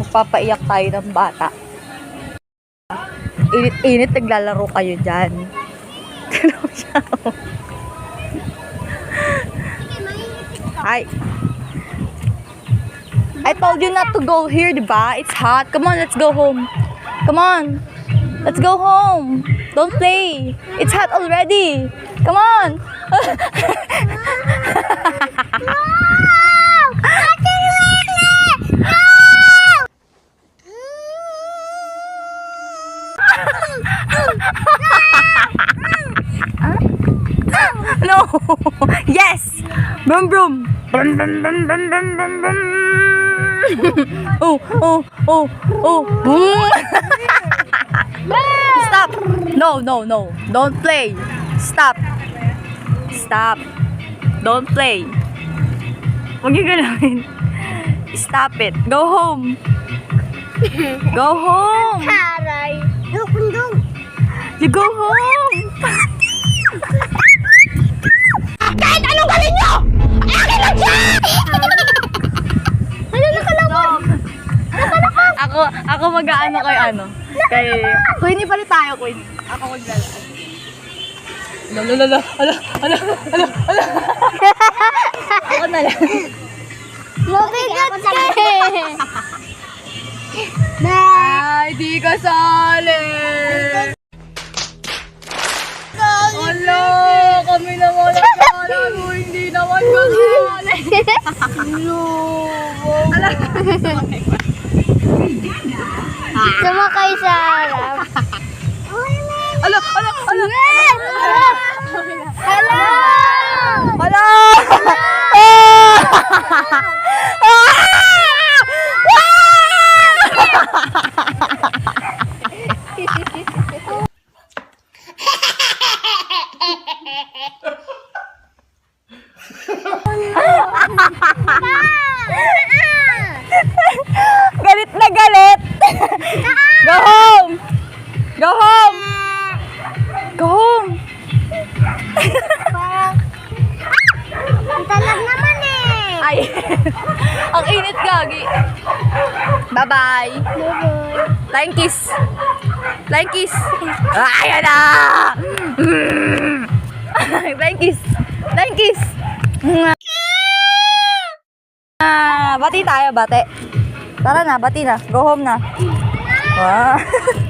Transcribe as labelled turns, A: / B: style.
A: magpapaiyak tayo ng bata. Init-init, naglalaro kayo dyan. Ganun siya. Hi. I told you not to go here, di ba? It's hot. Come on, let's go home. Come on. Let's go home. Don't play. It's hot already. Come on. no. yes. Brum brum. Brum brum brum brum brum brum brum. oh, oh, oh, oh. Boom. Stop. No, no, no. Don't play. Stop. Stop. Don't play. Huwag yung. Stop it. Go home. Go home. You go home.
B: Kahit anong gawin nyo! Akin lang siya! Ano nakalaban?
A: Ako, ako mag-ano kay ano. Kay, Queenie pa rin tayo, Queenie. Ako maglalaan. Ala, ala, ala, ala, ala, ala. Ako na lang.
B: Mabigat ka eh!
A: Ay, di ka sali. Kami naman ang sala mo, hindi naman kasali. Ala,
B: Sumakay sa harap.
A: ala, ala, ala.
B: Hello!
A: Ala! Galit na galit. Go home. Go home. Go home.
B: Ang talag naman eh!
A: Ay. Ang init gagi. Bye-bye. Flying kiss. Flying kiss. Ay, Ayan na. Ah, bati tayo, bate. Tara na, bati na. Go home na. Wow.